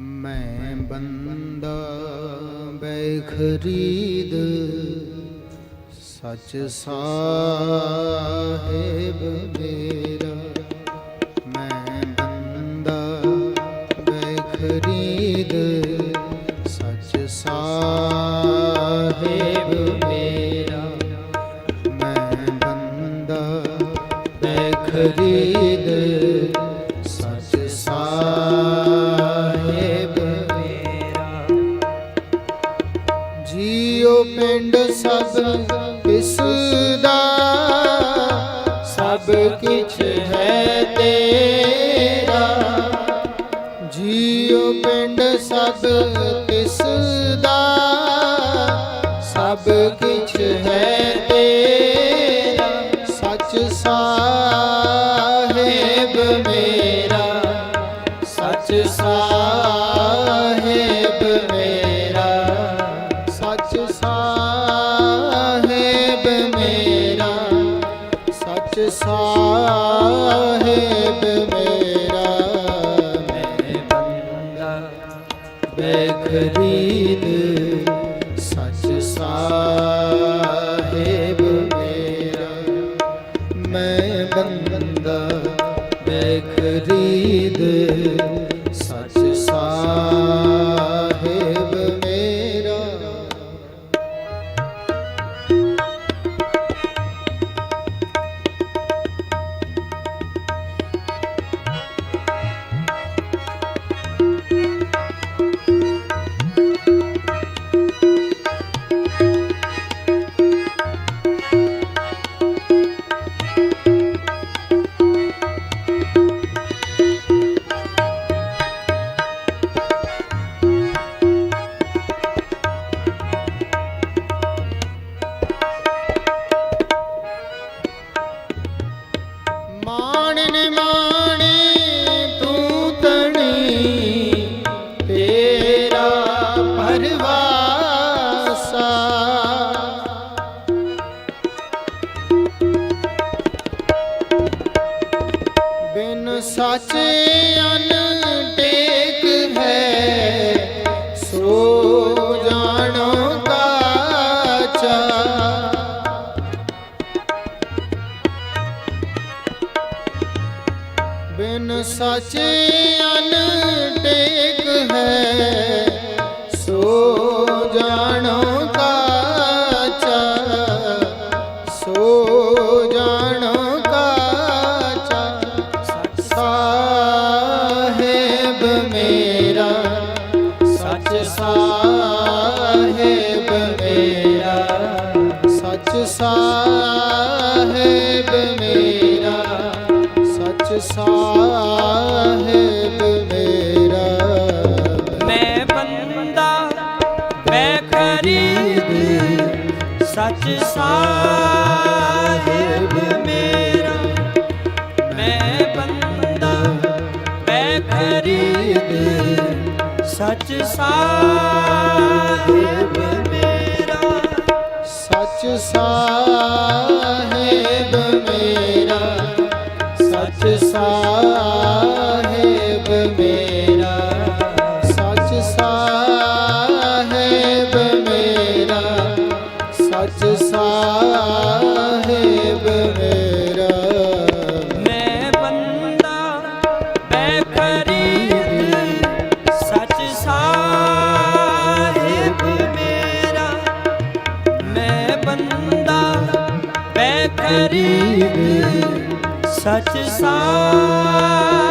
ਮੈਂ ਬੰਦਾ ਬੈਖਰੀਦ ਸੱਚ ਸਾਹਿਬ ਮੇਰਾ। ਮੈਂ ਬੰਦਾ ਬੈਖਰੀਦ ਸੱਚ ਸਾਹਿਬ ਮੇਰਾ। ਮੈਂ ਬੰਦਾ ਬੈਖਰੀਦ ਸੱਚ ਜੀਉ ਪਿੰਡ ਸਭ ਕਿਸ ਦਾ? ਸਭ ਕਿਛ ਹੈ ਤੇਰਾ, ਸੱਚ ਸਾਹਿਬ ਮੇਰਾ। ਸੱਚ ਸਾਹਿਬ ਮੇਰਾ, ਸੱਚ ਸਾਹਿਬ ਮੇਰਾ। ਸੱਚ ਸਾਹਿਬ ਬੇਖਰੀਦ ਸੱਚ ਸਾਹਿਬ ਮੇਰਾ। ਮੈਂ ਬੰਦਾ ਬੇਖਰੀਦ ਸੱਚ চেয়ে ਸੱਚ ਸਾਹਿਬ ਮੇਰਾ। ਮੈਂ ਬੰਦਾ ਮੈਂ ਖਰੀਦ। ਸੱਚ ਸਾਹਿਬ ਸੱਚ ਸਾਹਿਬ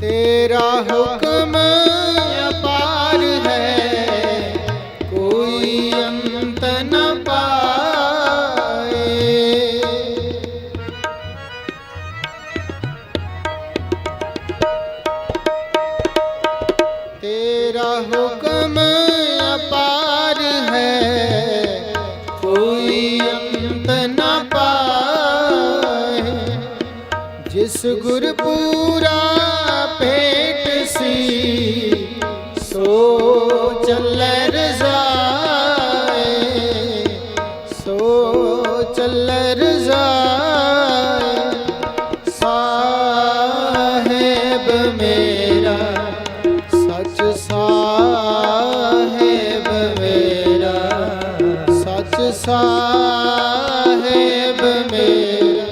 ਤੇਰਾ ਹੁਕਮ ਅਪਾਰ ਹੈ। ਕੋਈ ਅੰਤ ਨ ਪਾਏ। ਤੇਰਾ ਹੁਕਮ ਸਾਹਿਬ ਮੇਰਾ ਸੱਚ ਸਾਹਿਬ ਮੇਰਾ ਸੱਚ ਸਾਹਿਬ ਮੇਰਾ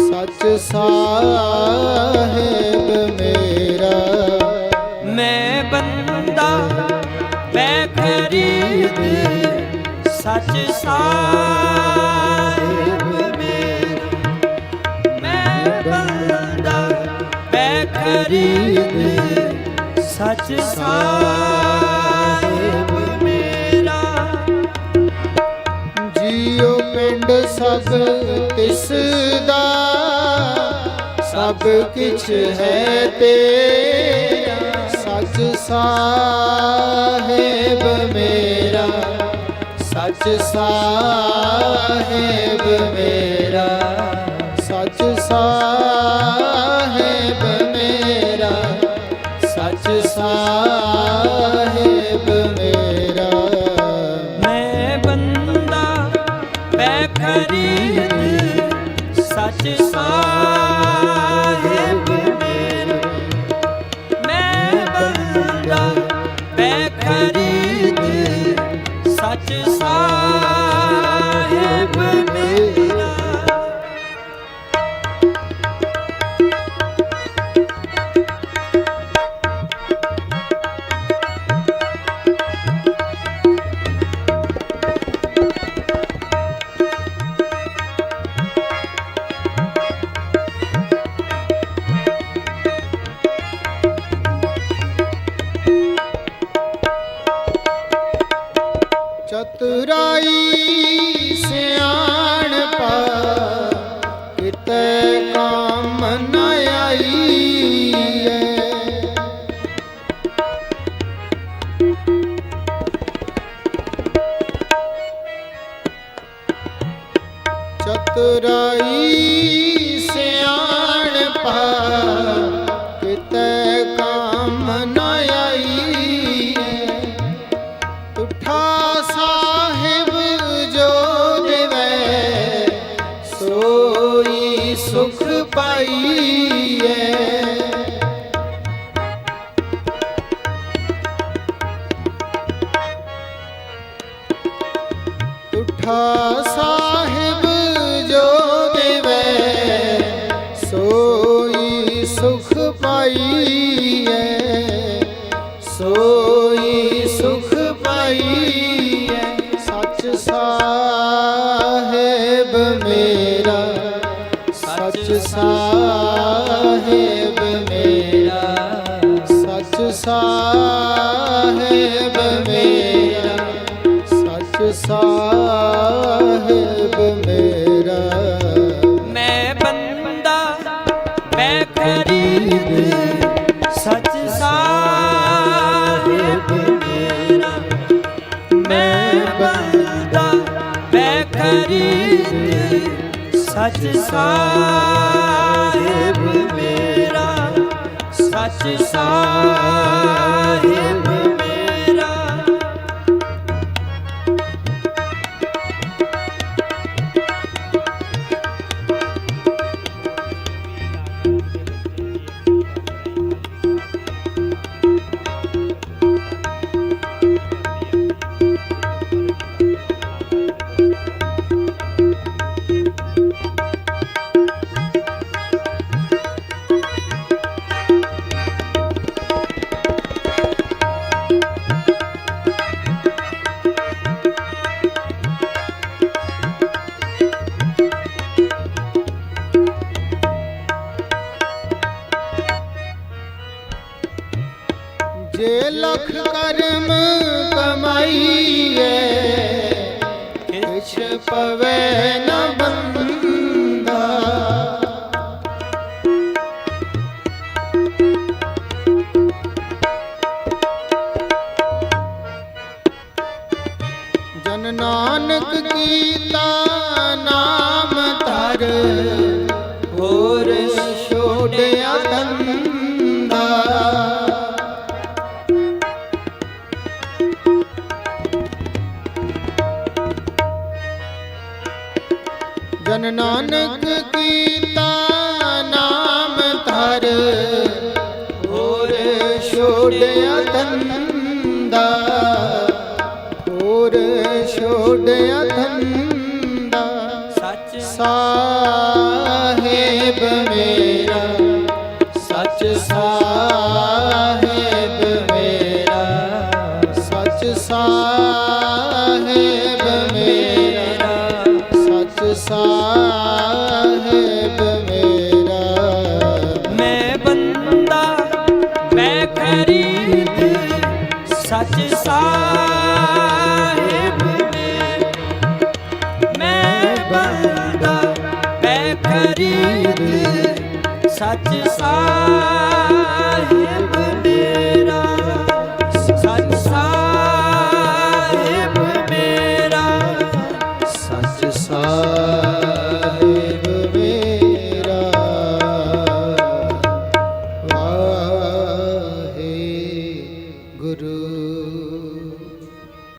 ਸੱਚ ਸਾਹਿਬ ਮੇਰਾ ਮੈਂ ਬੰਦਾ ਪੈ ਖਰੀਦ ਸੱਚ ਸਾਹਿਬ ਪੈ ਖਰੀਦ ਸੱਚ ਸਾਹਿਬ ਮੇਰਾ। ਜੀਉ ਪਿੰਡ ਸਭ ਤਿਸ ਦਾ, ਸਭ ਕਿਛ ਹੈ ਤੇਰਾ। ਸੱਚ ਸਾਹਿਬ ਮੇਰਾ, ਸੱਚ ਸਾਹਿਬ ਮੇਰਾ। ਸੱਚ ਸਾਹਿਬ ਸੱਚ ਸਾਹਿਬ ਚਤੁਰਾਈ ਸਿਆਣਪਾ ਕਿਤੇ ਕੰਮ ਨ ਆਈ ਚਤੁਰਾਈ ਪਾਈਐ ਉਠਾ ਸਾਹਿਬ ਜੋ ਦਿਵੈ ਸੋਈ ਸੁਖ ਪਾਈਐ ਸੋਈ ਸੁਖ ਪਾਈਐ ਸੱਚ ਸਾਹਿਬ ਮੇ ਸਾਹਿਬ ਮੇਰਾ, ਸੱਚ ਸਾਹਿਬ ਮੇਰਾ, ਸੱਚ ਸਾਹਿਬ ਮੇਰਾ। ਮੈਂ ਬੰਦਾ ਪੈ ਖਰੀਦ, ਸੱਚ ਸਾਹਿਬ ਮੇਰਾ। ਮੈਂ ਬੰਦਾ ਪੈ ਖਰੀਦ ਸੱਚ ਸਾਹਿਬ ਮੇਰਾ ਸੱਚ ਸਾਹਿਬ ਜੇ ਲਖ ਕਰਮ ਕਮਾਈਏ ਕਿਛ ਪਵੇ ਨ ਬੰਦਾ। ਛੋੜਿਆ ਧੰਦਾ ਹੋਰ ਛੋੜਿਆ ਧੰਦਾ। ਸੱਚ। ਸਾਹਿਬ ਮੇਰਾ ਮੈਂ ਸੱਚ ਸਾਹਿਬ